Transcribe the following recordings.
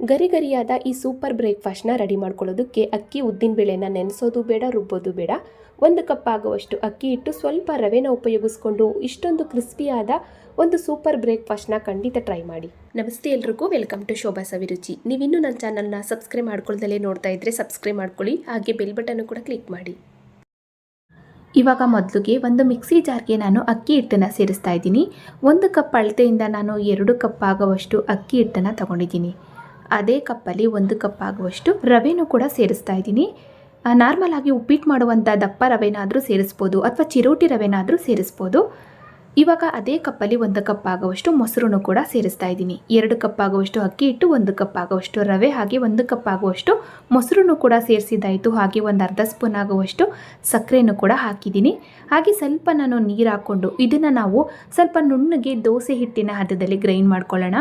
ಗರಿ ಗರಿಯಾದ ಈ super ಬ್ರೇಕ್ಫಾಸ್ಟ್ನ ready ಮಾಡ್ಕೊಳ್ಳೋದಕ್ಕೆ ಅಕ್ಕಿ ಉದ್ದಿನ ಬೇಳೆನ ನೆನೆಸೋದು ಬೇಡ, ರುಬ್ಬೋದು ಬೇಡ. ಒಂದು ಕಪ್ ಆಗುವಷ್ಟು ಅಕ್ಕಿ ಇಟ್ಟು ಸ್ವಲ್ಪ ರವೆನ ಉಪಯೋಗಿಸ್ಕೊಂಡು ಇಷ್ಟೊಂದು ಕ್ರಿಸ್ಪಿಯಾದ ಒಂದು ಸೂಪರ್ ಬ್ರೇಕ್ಫಾಸ್ಟ್ನ ಖಂಡಿತ ಟ್ರೈ ಮಾಡಿ. ನಮಸ್ತೆ ಎಲ್ರಿಗೂ, ವೆಲ್ಕಮ್ ಟು ಶೋಭಾ ಸವಿರುಚಿ. ನೀವಿನ್ನೂ ನನ್ನ ಚಾನಲ್ನ ಸಬ್ಸ್ಕ್ರೈಬ್ ಮಾಡ್ಕೊಳ್ದಲ್ಲೇ ನೋಡ್ತಾ ಇದ್ರೆ ಸಬ್ಸ್ಕ್ರೈಬ್ ಮಾಡ್ಕೊಳ್ಳಿ, ಹಾಗೆ ಬೆಲ್ ಬಟನ್ ಕೂಡ ಕ್ಲಿಕ್ ಮಾಡಿ. ಇವಾಗ ಮೊದಲಿಗೆ ಒಂದು ಮಿಕ್ಸಿ ಜಾರ್ಗೆ ನಾನು ಅಕ್ಕಿ ಹಿಟ್ಟನ್ನು ಸೇರಿಸ್ತಾ ಇದ್ದೀನಿ. ಒಂದು ಕಪ್ ಅಳತೆಯಿಂದ ನಾನು ಎರಡು ಕಪ್ ಆಗುವಷ್ಟು ಅಕ್ಕಿ ಹಿಟ್ಟನ್ನು ತಗೊಂಡಿದ್ದೀನಿ. ಅದೇ ಕಪ್ಪಲ್ಲಿ ಒಂದು ಕಪ್ ಆಗುವಷ್ಟು ರವೆನೂ ಕೂಡ ಸೇರಿಸ್ತಾ ಇದ್ದೀನಿ. ನಾರ್ಮಲ್ ಆಗಿ ಉಪ್ಪಿಟ್ಟು ಮಾಡುವಂಥ ದಪ್ಪ ರವೆನಾದರೂ ಸೇರಿಸ್ಬೋದು ಅಥವಾ ಚಿರೋಟಿ ರವೆನಾದರೂ ಸೇರಿಸ್ಬೋದು. ಇವಾಗ ಅದೇ ಕಪ್ಪಲ್ಲಿ ಒಂದು ಕಪ್ ಆಗುವಷ್ಟು ಮೊಸರನ್ನು ಕೂಡ ಸೇರಿಸ್ತಾ ಇದ್ದೀನಿ. ಎರಡು ಕಪ್ ಆಗುವಷ್ಟು ಅಕ್ಕಿ ಹಿಟ್ಟು, ಒಂದು ಕಪ್ ಆಗುವಷ್ಟು ರವೆ, ಹಾಗೆ ಒಂದು ಕಪ್ ಆಗುವಷ್ಟು ಮೊಸರನ್ನು ಕೂಡ ಸೇರಿಸಿದ್ದಾಯಿತು. ಹಾಗೆ ಒಂದು ಅರ್ಧ ಸ್ಪೂನ್ ಆಗುವಷ್ಟು ಸಕ್ಕರೆಯನ್ನು ಕೂಡ ಹಾಕಿದ್ದೀನಿ. ಹಾಗೆ ಸ್ವಲ್ಪ ನಾನು ನೀರು ಹಾಕ್ಕೊಂಡು ಇದನ್ನು ನಾವು ಸ್ವಲ್ಪ ನುಣ್ಣಗೆ ದೋಸೆ ಹಿಟ್ಟಿನ ಹದದಲ್ಲಿ ಗ್ರೈಂಡ್ ಮಾಡ್ಕೊಳ್ಳೋಣ.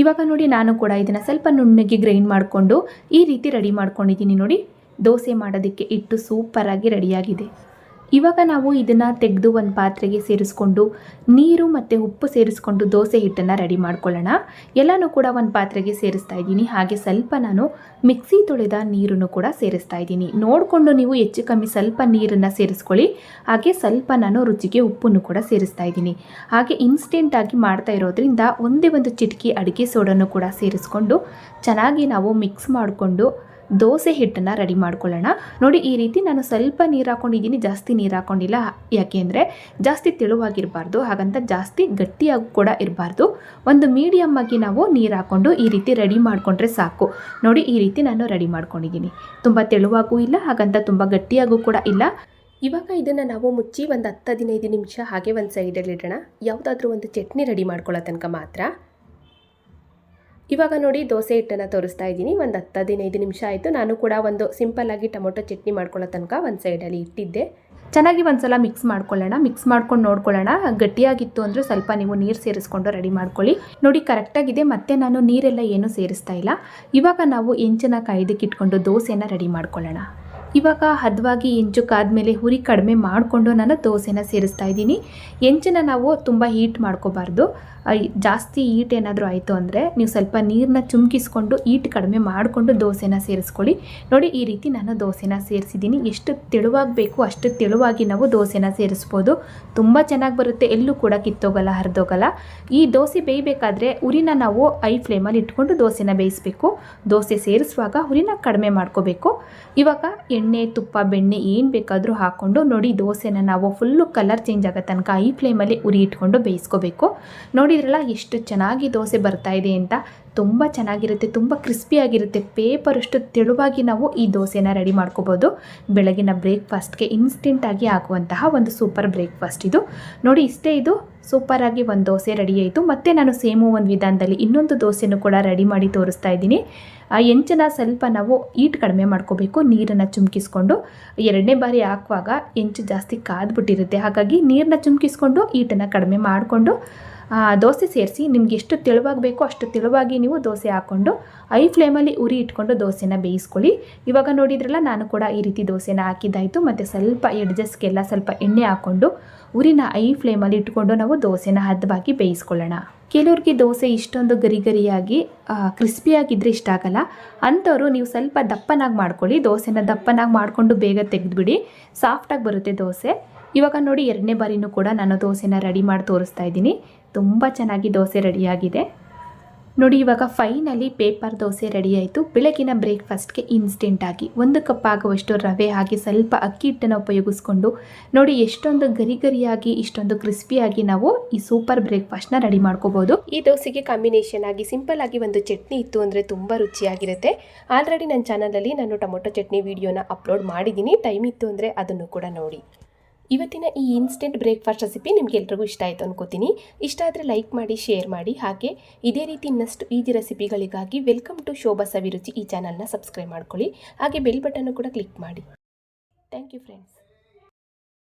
ಇವಾಗ ನೋಡಿ ನಾನು ಕೂಡ ಇದನ್ನು ಸ್ವಲ್ಪ ನುಣ್ಣಗೆ ಗ್ರೈಂಡ್ ಮಾಡಿಕೊಂಡು ಈ ರೀತಿ ರೆಡಿ ಮಾಡ್ಕೊಂಡಿದ್ದೀನಿ ನೋಡಿ. ದೋಸೆ ಮಾಡೋದಕ್ಕೆ ಇಟ್ಟು ಸೂಪರಾಗಿ ರೆಡಿಯಾಗಿದೆ ಇವಾಗ ನಾವು ಇದನ್ನು ತೆಗೆದು ಒಂದು ಪಾತ್ರೆಗೆ ಸೇರಿಸ್ಕೊಂಡು ನೀರು ಮತ್ತು ಉಪ್ಪು ಸೇರಿಸ್ಕೊಂಡು ದೋಸೆ ಹಿಟ್ಟನ್ನು ರೆಡಿ ಮಾಡ್ಕೊಳ್ಳೋಣ. ಎಲ್ಲನೂ ಕೂಡ ಒಂದು ಪಾತ್ರೆಗೆ ಸೇರಿಸ್ತಾ ಇದ್ದೀನಿ. ಹಾಗೆ ಸ್ವಲ್ಪ ನಾನು ಮಿಕ್ಸಿ ತೊಳೆದ ನೀರನ್ನು ಕೂಡ ಸೇರಿಸ್ತಾ ಇದ್ದೀನಿ. ನೋಡಿಕೊಂಡು ನೀವು ಹೆಚ್ಚು ಕಮ್ಮಿ ಸ್ವಲ್ಪ ನೀರನ್ನು ಸೇರಿಸ್ಕೊಳ್ಳಿ. ಹಾಗೆ ಸ್ವಲ್ಪ ನಾನು ರುಚಿಗೆ ಉಪ್ಪನ್ನು ಕೂಡ ಸೇರಿಸ್ತಾ ಇದ್ದೀನಿ. ಹಾಗೆ ಇನ್ಸ್ಟೆಂಟಾಗಿ ಮಾಡ್ತಾ ಇರೋದ್ರಿಂದ ಒಂದೇ ಒಂದು ಚಿಟಕಿ ಅಡುಗೆ ಸೋಡನ್ನು ಕೂಡ ಸೇರಿಸ್ಕೊಂಡು ಚೆನ್ನಾಗಿ ನಾವು ಮಿಕ್ಸ್ ಮಾಡಿಕೊಂಡು ದೋಸೆ ಹಿಟ್ಟನ್ನು ರೆಡಿ ಮಾಡ್ಕೊಳ್ಳೋಣ. ನೋಡಿ, ಈ ರೀತಿ ನಾನು ಸ್ವಲ್ಪ ನೀರು ಹಾಕೊಂಡಿದ್ದೀನಿ, ಜಾಸ್ತಿ ನೀರು ಹಾಕೊಂಡಿಲ್ಲ. ಯಾಕೆಂದರೆ ಜಾಸ್ತಿ ತೆಳುವಾಗಿರಬಾರ್ದು, ಹಾಗಂತ ಜಾಸ್ತಿ ಗಟ್ಟಿಯಾಗಿ ಕೂಡ ಇರಬಾರ್ದು. ಒಂದು ಮೀಡಿಯಮ್ ಆಗಿ ನಾವು ನೀರು ಹಾಕ್ಕೊಂಡು ಈ ರೀತಿ ರೆಡಿ ಮಾಡಿಕೊಂಡ್ರೆ ಸಾಕು. ನೋಡಿ, ಈ ರೀತಿ ನಾನು ರೆಡಿ ಮಾಡ್ಕೊಂಡಿದ್ದೀನಿ. ತುಂಬ ತೆಳುವಾಗೂ ಇಲ್ಲ, ಹಾಗಂತ ತುಂಬ ಗಟ್ಟಿಯಾಗೂ ಕೂಡ ಇಲ್ಲ. ಇವಾಗ ಇದನ್ನು ನಾವು ಮುಚ್ಚಿ ಒಂದು ಹತ್ತು ಹದಿನೈದು ನಿಮಿಷ ಹಾಗೆ ಒಂದು ಸೈಡಲ್ಲಿ ಇಡೋಣ. ಯಾವುದಾದ್ರೂ ಒಂದು ಚಟ್ನಿ ರೆಡಿ ಮಾಡ್ಕೊಳ್ಳೋ ತನಕ ಮಾತ್ರ. ಇವಾಗ ನೋಡಿ ದೋಸೆ ಹಿಟ್ಟನ್ನು ತೋರಿಸ್ತಾ ಇದ್ದೀನಿ. ಒಂದು ಹತ್ತು ಹದಿನೈದು ನಿಮಿಷ ಆಯಿತು. ನಾನು ಕೂಡ ಒಂದು ಸಿಂಪಲ್ಲಾಗಿ ಟೊಮೊಟೊ ಚಟ್ನಿ ಮಾಡ್ಕೊಳ್ಳೋ ತನಕ ಒಂದು ಸೈಡಲ್ಲಿ ಇಟ್ಟಿದ್ದೆ. ಚೆನ್ನಾಗಿ ಒಂದ್ಸಲ ಮಿಕ್ಸ್ ಮಾಡ್ಕೊಳ್ಳೋಣ. ಮಿಕ್ಸ್ ಮಾಡ್ಕೊಂಡು ನೋಡ್ಕೊಳ್ಳೋಣ. ಗಟ್ಟಿಯಾಗಿತ್ತು ಅಂದರೆ ಸ್ವಲ್ಪ ನೀವು ನೀರು ಸೇರಿಸ್ಕೊಂಡು ರೆಡಿ ಮಾಡ್ಕೊಳ್ಳಿ. ನೋಡಿ ಕರೆಕ್ಟಾಗಿದೆ ಮತ್ತೆ ನಾನು ನೀರೆಲ್ಲ ಏನೂ ಸೇರಿಸ್ತಾ ಇಲ್ಲ. ಇವಾಗ ನಾವು ಹೆಂಚನ ಕಾಯ್ದಕ್ಕೆ ಇಟ್ಕೊಂಡು ದೋಸೆನ ರೆಡಿ ಮಾಡ್ಕೊಳ್ಳೋಣ. ಇವಾಗ ಹದವಾಗಿ ಹೆಂಚು ಕಾದ್ಮೇಲೆ ಹುರಿ ಕಡಿಮೆ ಮಾಡಿಕೊಂಡು ನಾನು ದೋಸೆನ ಸೇರಿಸ್ತಾ ಇದ್ದೀನಿ. ಹೆಂಚನ ನಾವು ತುಂಬ ಹೀಟ್ ಮಾಡ್ಕೋಬಾರ್ದು. ಜಾಸ್ತಿ ಈಟ್ ಏನಾದರೂ ಆಯಿತು ಅಂದರೆ ನೀವು ಸ್ವಲ್ಪ ನೀರನ್ನ ಚುಮ್ಕಿಸ್ಕೊಂಡು ಈಟ್ ಕಡಿಮೆ ಮಾಡಿಕೊಂಡು ದೋಸೆನ ಸೇರಿಸ್ಕೊಳ್ಳಿ. ನೋಡಿ, ಈ ರೀತಿ ನಾನು ದೋಸೆನ ಸೇರಿಸಿದ್ದೀನಿ. ಎಷ್ಟು ತೆಳುವಾಗಿ ಬೇಕು ಅಷ್ಟು ತೆಳುವಾಗಿ ನಾವು ದೋಸೆನ ಸೇರಿಸ್ಬೋದು. ತುಂಬ ಚೆನ್ನಾಗಿ ಬರುತ್ತೆ. ಎಲ್ಲೂ ಕೂಡ ಕಿತ್ತೋಗಲ್ಲ, ಹರಿದೋಗಲ್ಲ. ಈ ದೋಸೆ ಬೇಯಬೇಕಾದ್ರೆ ಉರಿನ ನಾವು ಐ ಫ್ಲೇಮಲ್ಲಿ ಇಟ್ಕೊಂಡು ದೋಸೆನ ಬೇಯಿಸಬೇಕು. ದೋಸೆ ಸೇರಿಸುವಾಗ ಉರಿನ ಕಡಿಮೆ ಮಾಡ್ಕೋಬೇಕು. ಇವಾಗ ಎಣ್ಣೆ, ತುಪ್ಪ, ಬೆಣ್ಣೆ ಏನು ಬೇಕಾದರೂ ಹಾಕ್ಕೊಂಡು ನೋಡಿ ದೋಸೆನ ನಾವು ಫುಲ್ಲು ಕಲರ್ ಚೇಂಜ್ ಆಗೋ ತನಕ ಐ ಫ್ಲೇಮಲ್ಲಿ ಉರಿ ಇಟ್ಕೊಂಡು ಬೇಯಿಸ್ಕೋಬೇಕು. ನೋಡಿದ್ರಲ್ಲ ಎಷ್ಟು ಚೆನ್ನಾಗಿ ದೋಸೆ ಬರ್ತಾ ಇದೆ ಅಂತ ತುಂಬ ಚೆನ್ನಾಗಿರುತ್ತೆ, ತುಂಬ ಕ್ರಿಸ್ಪಿಯಾಗಿರುತ್ತೆ. ಪೇಪರಷ್ಟು ತೆಳುವಾಗಿ ನಾವು ಈ ದೋಸೆನ ರೆಡಿ ಮಾಡ್ಕೋಬೋದು. ಬೆಳಗಿನ ಬ್ರೇಕ್ಫಾಸ್ಟ್ಗೆ ಇನ್ಸ್ಟೆಂಟಾಗಿ ಹಾಕುವಂತಹ ಒಂದು ಸೂಪರ್ ಬ್ರೇಕ್ಫಾಸ್ಟ್ ಇದು. ನೋಡಿ, ಇಷ್ಟೇ ಇದು. ಸೂಪರಾಗಿ ಒಂದು ದೋಸೆ ರೆಡಿ ಆಯಿತು. ಮತ್ತು ನಾನು ಸೇಮು ಒಂದು ವಿಧಾನದಲ್ಲಿ ಇನ್ನೊಂದು ದೋಸೆನೂ ಕೂಡ ರೆಡಿ ಮಾಡಿ ತೋರಿಸ್ತಾ ಇದ್ದೀನಿ. ಆ ಹೆಂಚನ್ನ ಸ್ವಲ್ಪ ನಾವು ಈಟ್ ಕಡಿಮೆ ಮಾಡ್ಕೋಬೇಕು. ನೀರನ್ನು ಚುಮ್ಕಿಸ್ಕೊಂಡು. ಎರಡನೇ ಬಾರಿ ಹಾಕುವಾಗ ಹೆಂಚು ಜಾಸ್ತಿ ಕಾದ್ಬಿಟ್ಟಿರುತ್ತೆ. ಹಾಗಾಗಿ ನೀರನ್ನ ಚುಮ್ಕಿಸ್ಕೊಂಡು ಈಟನ್ನು ಕಡಿಮೆ ಮಾಡಿಕೊಂಡು ದೋಸೆ ಸೇರಿಸಿ ನಿಮ್ಗೆ ಎಷ್ಟು ತೆಳುವಾಗಿ ಬೇಕೋ ಅಷ್ಟು ತೆಳುವಾಗಿ ನೀವು ದೋಸೆ ಹಾಕ್ಕೊಂಡು ಐ ಫ್ಲೇಮಲ್ಲಿ ಉರಿ ಇಟ್ಕೊಂಡು ದೋಸೆನ ಬೇಯಿಸ್ಕೊಳ್ಳಿ. ಇವಾಗ ನೋಡಿದ್ರಲ್ಲ, ನಾನು ಕೂಡ ಈ ರೀತಿ ದೋಸೆನ ಹಾಕಿದ್ದಾಯಿತು. ಮತ್ತು ಸ್ವಲ್ಪ ಎಡ್ಜಸ್ಗೆಲ್ಲ ಸ್ವಲ್ಪ ಎಣ್ಣೆ ಹಾಕ್ಕೊಂಡು ಉರಿನ ಐ ಫ್ಲೇಮಲ್ಲಿ ಇಟ್ಕೊಂಡು ನಾವು ದೋಸೆನ ಹದವಾಗಿ ಬೇಯಿಸ್ಕೊಳ್ಳೋಣ. ಕೆಲವ್ರಿಗೆ ದೋಸೆ ಇಷ್ಟೊಂದು ಗರಿ ಗರಿಯಾಗಿ ಕ್ರಿಸ್ಪಿಯಾಗಿದ್ದರೆ ಇಷ್ಟ ಆಗಲ್ಲ. ಅಂಥವ್ರು ನೀವು ಸ್ವಲ್ಪ ದಪ್ಪನಾಗಿ ಮಾಡ್ಕೊಳ್ಳಿ. ದೋಸೆನ ದಪ್ಪನಾಗಿ ಮಾಡಿಕೊಂಡು ಬೇಗ ತೆಗೆದುಬಿಡಿ. ಸಾಫ್ಟಾಗಿ ಬರುತ್ತೆ ದೋಸೆ. ಇವಾಗ ನೋಡಿ ಎರಡನೇ ಬಾರಿನೂ ಕೂಡ ನಾನು ದೋಸೆನ ರೆಡಿ ಮಾಡಿ ತೋರಿಸ್ತಾ ಇದ್ದೀನಿ. ತುಂಬ ಚೆನ್ನಾಗಿ ದೋಸೆ ರೆಡಿಯಾಗಿದೆ. ನೋಡಿ ಇವಾಗ ಫೈನಲಿ ಪೇಪರ್ ದೋಸೆ ರೆಡಿ ಆಯಿತು. ಬೆಳಗಿನ ಬ್ರೇಕ್ಫಾಸ್ಟ್ಗೆ ಇನ್ಸ್ಟೆಂಟಾಗಿ ಒಂದು ಕಪ್ ಆಗುವಷ್ಟು ರವೆ ಹಾಗೆ ಸ್ವಲ್ಪ ಅಕ್ಕಿ ಹಿಟ್ಟನ್ನು ಉಪಯೋಗಿಸ್ಕೊಂಡು ನೋಡಿ ಎಷ್ಟೊಂದು ಗರಿ ಗರಿಯಾಗಿ ಇಷ್ಟೊಂದು ಕ್ರಿಸ್ಪಿಯಾಗಿ ನಾವು ಈ ಸೂಪರ್ ಬ್ರೇಕ್ಫಾಸ್ಟ್ನ ರೆಡಿ ಮಾಡ್ಕೋಬೋದು. ಈ ದೋಸೆಗೆ ಕಾಂಬಿನೇಷನ್ ಆಗಿ ಸಿಂಪಲ್ ಆಗಿ ಒಂದು ಚಟ್ನಿ ಇತ್ತು ಅಂದರೆ ತುಂಬ ರುಚಿಯಾಗಿರುತ್ತೆ. ಆಲ್ರೆಡಿ ನನ್ನ ಚಾನಲಲ್ಲಿ ನಾನು ಟೊಮೊಟೊ ಚಟ್ನಿ ವಿಡಿಯೋನ ಅಪ್ಲೋಡ್ ಮಾಡಿದ್ದೀನಿ. ಟೈಮ್ ಇತ್ತು ಅಂದರೆ ಅದನ್ನು ಕೂಡ ನೋಡಿ. ಇವತ್ತಿನ ಈ ಇನ್ಸ್ಟೆಂಟ್ ಬ್ರೇಕ್ಫಾಸ್ಟ್ ರೆಸಿಪಿ ನಿಮಗೆಲ್ರಿಗೂ ಇಷ್ಟ ಆಯಿತು ಅನ್ಕೋತೀನಿ. ಇಷ್ಟ ಆದರೆ ಲೈಕ್ ಮಾಡಿ ಶೇರ್ ಮಾಡಿ. ಹಾಗೆ ಇದೇ ರೀತಿ ಇನ್ನಷ್ಟು ಈಜಿ ರೆಸಿಪಿಗಳಿಗಾಗಿ ವೆಲ್ಕಮ್ ಟು ಶೋಭಾ ಸವಿರುಚಿ ಈ ಚಾನಲ್ನ ಸಬ್ಸ್ಕ್ರೈಬ್ ಮಾಡ್ಕೊಳ್ಳಿ. ಹಾಗೆ ಬೆಲ್ ಬಟನ್ನು ಕೂಡ ಕ್ಲಿಕ್ ಮಾಡಿ. Thank you friends